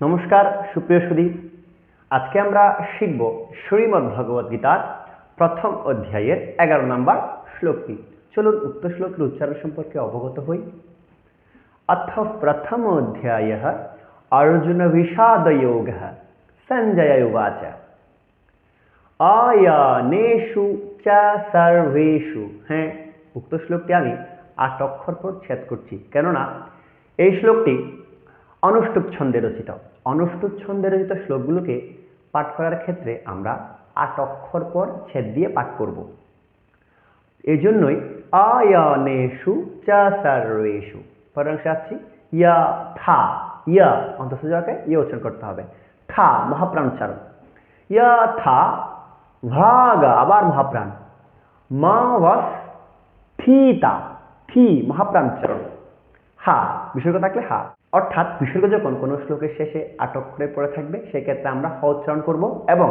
নমস্কার, সুপ্রিয় সুদীপ। আজকে আমরা শিখব শ্রীমৎ ভগবদ গীতার প্রথম অধ্যায়ের এগারো নম্বর শ্লোকটি। চলুন উক্ত শ্লোকের উচ্চারণ সম্পর্কে অবগত হই। অথ প্রথম অধ্যায় অর্জুন বিষাদযোগ সঞ্জয় উবাচ। আয়ানেশু চ হ্যাঁ উক্ত শ্লোকটি আমি আট অক্ষর পর ছেদ করছি। কেননা, এই শ্লোকটি অনুষ্টুপ ছন্দে রচিত। অনুষ্টুপ ছন্দে রচিত শ্লোকগুলোকে পাঠ করার ক্ষেত্রে আমরা আট অক্ষর পর ছেদ দিয়ে পাঠ করব। এই জন্যই আয়ানেষু চা সর্বেষু। পরাংশে আসছি। ইয়া, থা, ইয়া অন্তঃসূচকে ইয়ে উচ্চারণ করতে হবে। থা, মহাপ্রাণ উচ্চারণ। ইয়া, থা, ভাগা, আবার মহাপ্রাণ। মা ওয়াস থিতা, থি, মহাপ্রাণ উচ্চারণ। হা, বিসর্গ থাকলে হা। অর্থাৎ বিসর্গ যখন কোনো শ্লোকের শেষে আটক করে পড়ে থাকবে, সেক্ষেত্রে আমরা হ উচ্চারণ করব এবং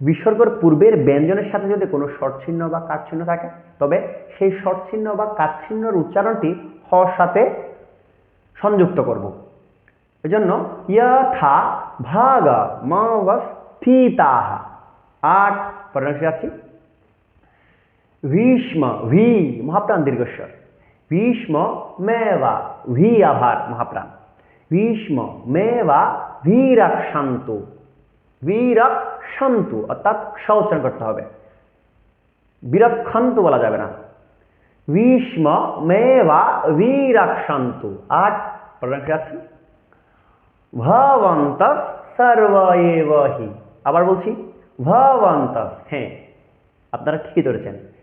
বিসর্গর পূর্বের ব্যঞ্জনের সাথে যদি কোনো চিহ্ন বা চিহ্ন থাকে, তবে সেই চিহ্ন বা চিহ্নর উচ্চারণটি হর সাথে সংযুক্ত করব। এজন্য ইয়থা ভাগা মস্থিতাহা আট পরামর্শ যাচ্ছি ভীষ্ম, ভি, মহাপ্রাণ দীর্ঘস্বর। ভীষ্ম মেবা ভি আভার মহাপ্রাণ। ভীষ্ম মেবা ভীরাক্ষান্ত। বীরাক্ষান্ত অর্থাৎ স উচ্চারণ করতে হবে। বীরাক্ষান্ত বলা যাবে না। ভীষ্ম মেবা বীরাক্ষান্ত আট পরামর্শ আছে ভবন্ত সর্বয়েবহি আবার বলছি, ভবন্ত হ্যাঁ আপনারা ঠিকই ধরেছেন।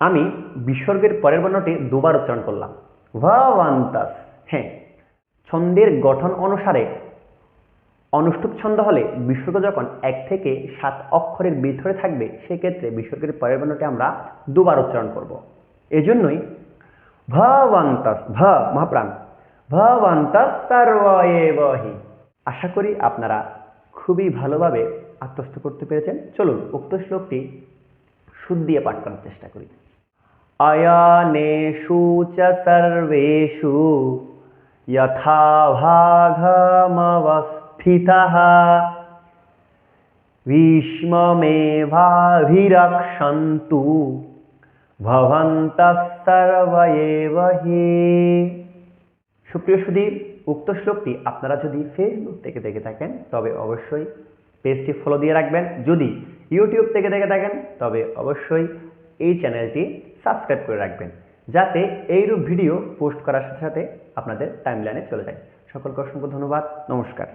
আমি বিসর্গের পরের বর্ণটি দুবার উচ্চারণ করলাম। ভবন্তস হ্যাঁ ছন্দের গঠন অনুসারে অনুষ্টুপ ছন্দ হলে বিসর্গ যখন এক থেকে সাত অক্ষরের ভিতরে থাকবে, সেক্ষেত্রে বিসর্গের পরের বর্ণটি আমরা দুবার উচ্চারণ করব। এজন্যই ভবন্তস ভ মহাপ্রাণ। ভবন্তস সর্বয়েবহি আশা করি আপনারা খুবই ভালোভাবে আত্মস্থ করতে পেরেছেন। চলুন, উক্ত শ্লোকটি সুদ দিয়ে পাঠ করার চেষ্টা করি। চ সর্বেষু যথা ভাগমবস্থিতः ভীষ্মমেভাভিরক্ষन्तু ভবন্তः সর্বয়েব হি সুপ্রিয় সুদীপ উক্ত শ্লোকটি আপনারা যদি ফেসবুক থেকে দেখে থাকেন, তবে অবশ্যই পেজটি ফলো দিয়ে রাখবেন। যদি ইউটিউব থেকে দেখে থাকেন, তবে অবশ্যই এই চ্যানেলটি সাবস্ক্রাইব করে রাখবেন, যাতে এইরূপ ভিডিও পোস্ট করার সাথে সাথে আপনাদের টাইমলাইনে চলে যায়। সকলকে অসংখ্য ধন্যবাদ, নমস্কার।